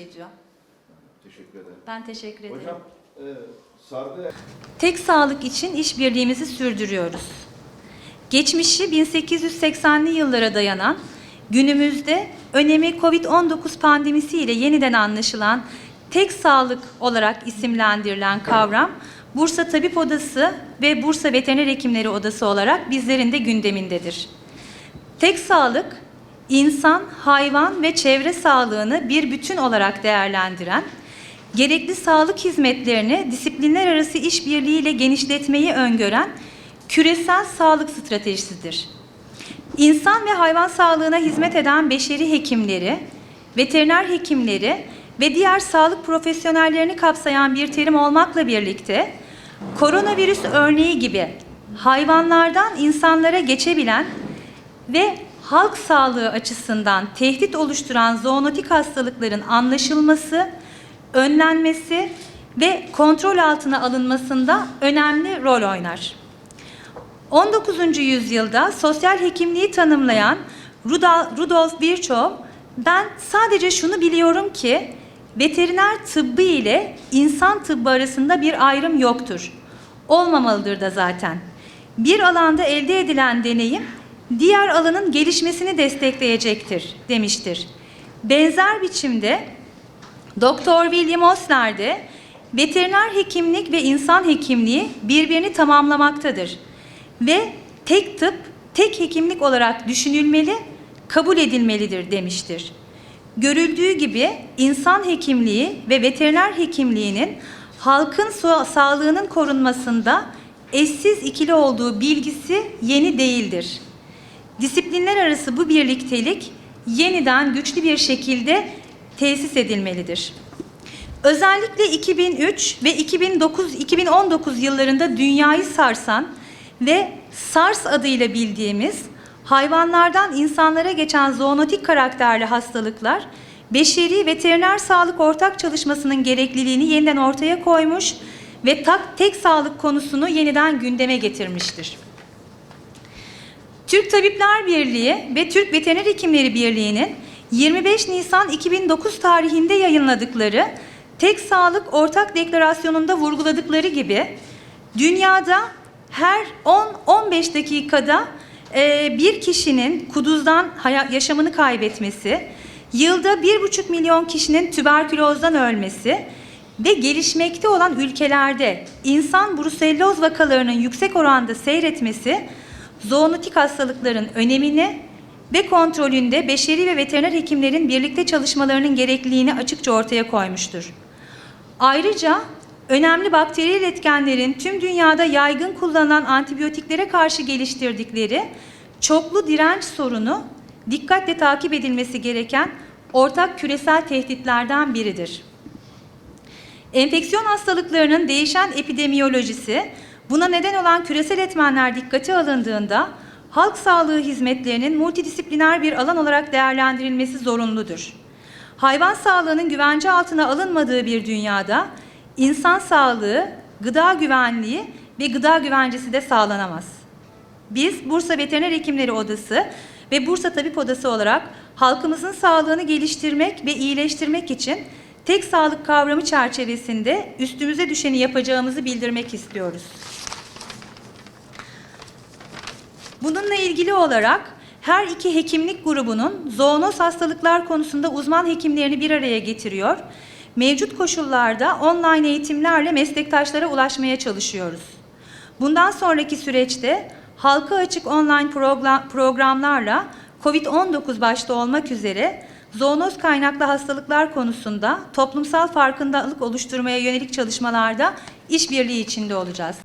ediyor. Teşekkür ederim. Ben teşekkür ederim. Hocam e, sargı Tek sağlık için işbirliğimizi sürdürüyoruz. Geçmişi 1880'li yıllara dayanan, günümüzde önemi COVID-19 pandemisi ile yeniden anlaşılan tek sağlık olarak isimlendirilen kavram, Bursa Tabip Odası ve Bursa Veteriner Hekimleri Odası olarak bizlerin de gündemindedir. Tek sağlık, insan, hayvan ve çevre sağlığını bir bütün olarak değerlendiren, gerekli sağlık hizmetlerini disiplinler arası işbirliğiyle genişletmeyi öngören küresel sağlık stratejisidir. İnsan ve hayvan sağlığına hizmet eden beşeri hekimleri, veteriner hekimleri ve diğer sağlık profesyonellerini kapsayan bir terim olmakla birlikte koronavirüs örneği gibi hayvanlardan insanlara geçebilen ve halk sağlığı açısından tehdit oluşturan zoonotik hastalıkların anlaşılması, önlenmesi ve kontrol altına alınmasında önemli rol oynar. 19. yüzyılda sosyal hekimliği tanımlayan Rudolf Virchow, ben sadece şunu biliyorum ki veteriner tıbbı ile insan tıbbı arasında bir ayrım yoktur. Olmamalıdır da zaten. Bir alanda elde edilen deneyim diğer alanın gelişmesini destekleyecektir demiştir. Benzer biçimde Doktor William Osler de veteriner hekimlik ve insan hekimliği birbirini tamamlamaktadır ve tek tıp, tek hekimlik olarak düşünülmeli, kabul edilmelidir demiştir. Görüldüğü gibi insan hekimliği ve veteriner hekimliğinin halkın sağlığının korunmasında eşsiz ikili olduğu bilgisi yeni değildir. Disiplinler arası bu birliktelik yeniden güçlü bir şekilde tesis edilmelidir. Özellikle 2003 ve 2009 2019 yıllarında dünyayı sarsan ve SARS adıyla bildiğimiz hayvanlardan insanlara geçen zoonotik karakterli hastalıklar beşeri veteriner sağlık ortak çalışmasının gerekliliğini yeniden ortaya koymuş ve tak, tek sağlık konusunu yeniden gündeme getirmiştir. Türk Tabipler Birliği ve Türk Veteriner Hekimleri Birliği'nin 25 Nisan 2009 tarihinde yayınladıkları Tek Sağlık Ortak Deklarasyonu'nda vurguladıkları gibi dünyada her 10-15 dakikada e, bir kişinin kuduzdan yaşamını kaybetmesi, yılda 1,5 milyon kişinin tüberkülozdan ölmesi ve gelişmekte olan ülkelerde insan bruselloz vakalarının yüksek oranda seyretmesi zoonotik hastalıkların önemini ve kontrolünde beşeri ve veteriner hekimlerin birlikte çalışmalarının gerekliliğini açıkça ortaya koymuştur. Ayrıca önemli bakteriyel etkenlerin tüm dünyada yaygın kullanılan antibiyotiklere karşı geliştirdikleri çoklu direnç sorunu dikkatle takip edilmesi gereken ortak küresel tehditlerden biridir. Enfeksiyon hastalıklarının değişen epidemiyolojisi, buna neden olan küresel etmenler dikkate alındığında halk sağlığı hizmetlerinin multidisipliner bir alan olarak değerlendirilmesi zorunludur. Hayvan sağlığının güvence altına alınmadığı bir dünyada insan sağlığı, gıda güvenliği ve gıda güvencesi de sağlanamaz. Biz Bursa Veteriner Hekimleri Odası ve Bursa Tabip Odası olarak halkımızın sağlığını geliştirmek ve iyileştirmek için tek sağlık kavramı çerçevesinde üstümüze düşeni yapacağımızı bildirmek istiyoruz. Bununla ilgili olarak her iki hekimlik grubunun zoonoz hastalıklar konusunda uzman hekimlerini bir araya getiriyor. Mevcut koşullarda online eğitimlerle meslektaşlara ulaşmaya çalışıyoruz. Bundan sonraki süreçte halka açık online program- programlarla COVID-19 başta olmak üzere zoonoz kaynaklı hastalıklar konusunda toplumsal farkındalık oluşturmaya yönelik çalışmalarda işbirliği içinde olacağız.